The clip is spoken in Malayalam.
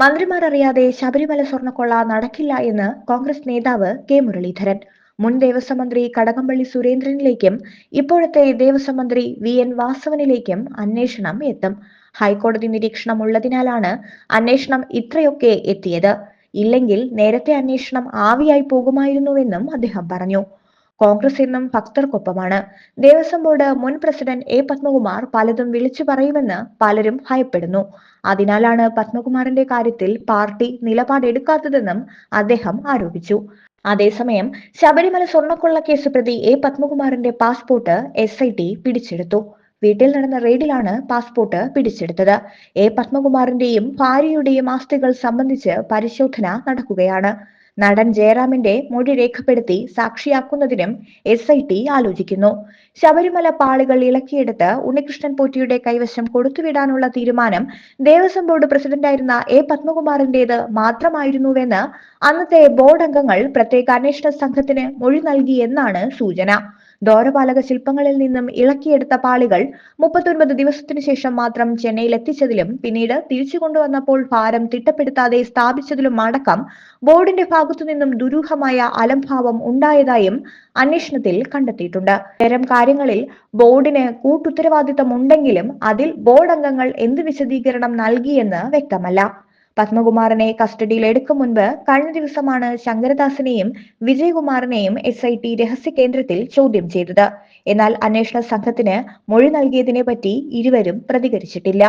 മന്ത്രിമാർ അറിയാതെ ശബരിമല സ്വർണക്കൊള്ള നടക്കില്ല എന്ന് കോൺഗ്രസ് നേതാവ് കെ മുരളീധരൻ. മുൻ ദേവസ്വം മന്ത്രി കടകംപള്ളി സുരേന്ദ്രനിലേക്കും ഇപ്പോഴത്തെ ദേവസ്വം മന്ത്രി വി. എൻ. വാസവനിലേക്കും അന്വേഷണം എത്തും. ഹൈക്കോടതി നിരീക്ഷണം ഉള്ളതിനാലാണ് അന്വേഷണം ഇത്രയൊക്കെ എത്തിയത്. ഇല്ലെങ്കിൽ നേരത്തെ അന്വേഷണം ആവിയായി പോകുമായിരുന്നുവെന്നും അദ്ദേഹം പറഞ്ഞു. കോൺഗ്രസ് ഇന്നും ഭക്തർക്കൊപ്പമാണ്. ദേവസ്വം ബോർഡ് മുൻ പ്രസിഡന്റ് എ പത്മകുമാർ പലതും വിളിച്ചു പറയുമെന്ന് പലരും ഭയപ്പെടുന്നു. അതിനാലാണ് പത്മകുമാറിന്റെ കാര്യത്തിൽ പാർട്ടി നിലപാടെടുക്കാത്തതെന്നും അദ്ദേഹം ആരോപിച്ചു. അതേസമയം ശബരിമല സ്വർണക്കൊള്ള കേസ് പ്രതി എ പത്മകുമാറിന്റെ പാസ്പോർട്ട് എസ് ഐ ടി പിടിച്ചെടുത്തു. വീട്ടിൽ നടന്ന റെയ്ഡിലാണ് പാസ്പോർട്ട് പിടിച്ചെടുത്തത്. എ പത്മകുമാറിന്റെയും ഭാര്യയുടെയും ആസ്തികൾ സംബന്ധിച്ച് പരിശോധന നടക്കുകയാണ്. നടൻ ജയറാമിന്റെ മൊഴി രേഖപ്പെടുത്തി സാക്ഷിയാക്കുന്നതിനും എസ് ഐ ടി ആലോചിക്കുന്നു. ശബരിമല പാളികൾ ഇളക്കിയെടുത്ത് ഉണ്ണികൃഷ്ണൻ പോറ്റിയുടെ കൈവശം കൊടുത്തുവിടാനുള്ള തീരുമാനം ദേവസ്വം ബോർഡ് പ്രസിഡന്റായിരുന്ന എ പത്മകുമാറിന്റേത് മാത്രമായിരുന്നുവെന്ന് അന്നത്തെ ബോർഡ് അംഗങ്ങൾ പ്രത്യേക അന്വേഷണ സംഘത്തിന് മൊഴി നൽകിയെന്നാണ് സൂചന. ദ്വാരപാലക ശില്പങ്ങളിൽ നിന്നും ഇളക്കിയെടുത്ത പാളികൾ മുപ്പത്തൊൻപത് ദിവസത്തിനു ശേഷം മാത്രം ചെന്നൈയിൽ എത്തിച്ചതിലും പിന്നീട് തിരിച്ചു കൊണ്ടുവന്നപ്പോൾ ഭാരം തിട്ടപ്പെടുത്താതെ സ്ഥാപിച്ചതിലും അടക്കം ബോർഡിന്റെ ഭാഗത്തു നിന്നും ദുരൂഹമായ അലംഭാവം ഉണ്ടായതായും അന്വേഷണത്തിൽ കണ്ടെത്തിയിട്ടുണ്ട്. ഇത്തരം കാര്യങ്ങളിൽ ബോർഡിന് കൂട്ടുത്തരവാദിത്തം ഉണ്ടെങ്കിലും അതിൽ ബോർഡ് അംഗങ്ങൾ എന്ത് വിശദീകരണം നൽകിയെന്ന് വ്യക്തമല്ല. പത്മകുമാറിനെ കസ്റ്റഡിയിൽ എടുക്കും മുൻപ് കഴിഞ്ഞ ദിവസമാണ് ശങ്കരദാസിനെയും വിജയകുമാറിനെയും എസ് ഐ ടി രഹസ്യ കേന്ദ്രത്തിൽ ചോദ്യം ചെയ്തത്. എന്നാൽ അന്വേഷണ സംഘത്തിന് മൊഴി നൽകിയതിനെ പറ്റി ഇരുവരും പ്രതികരിച്ചിട്ടില്ല.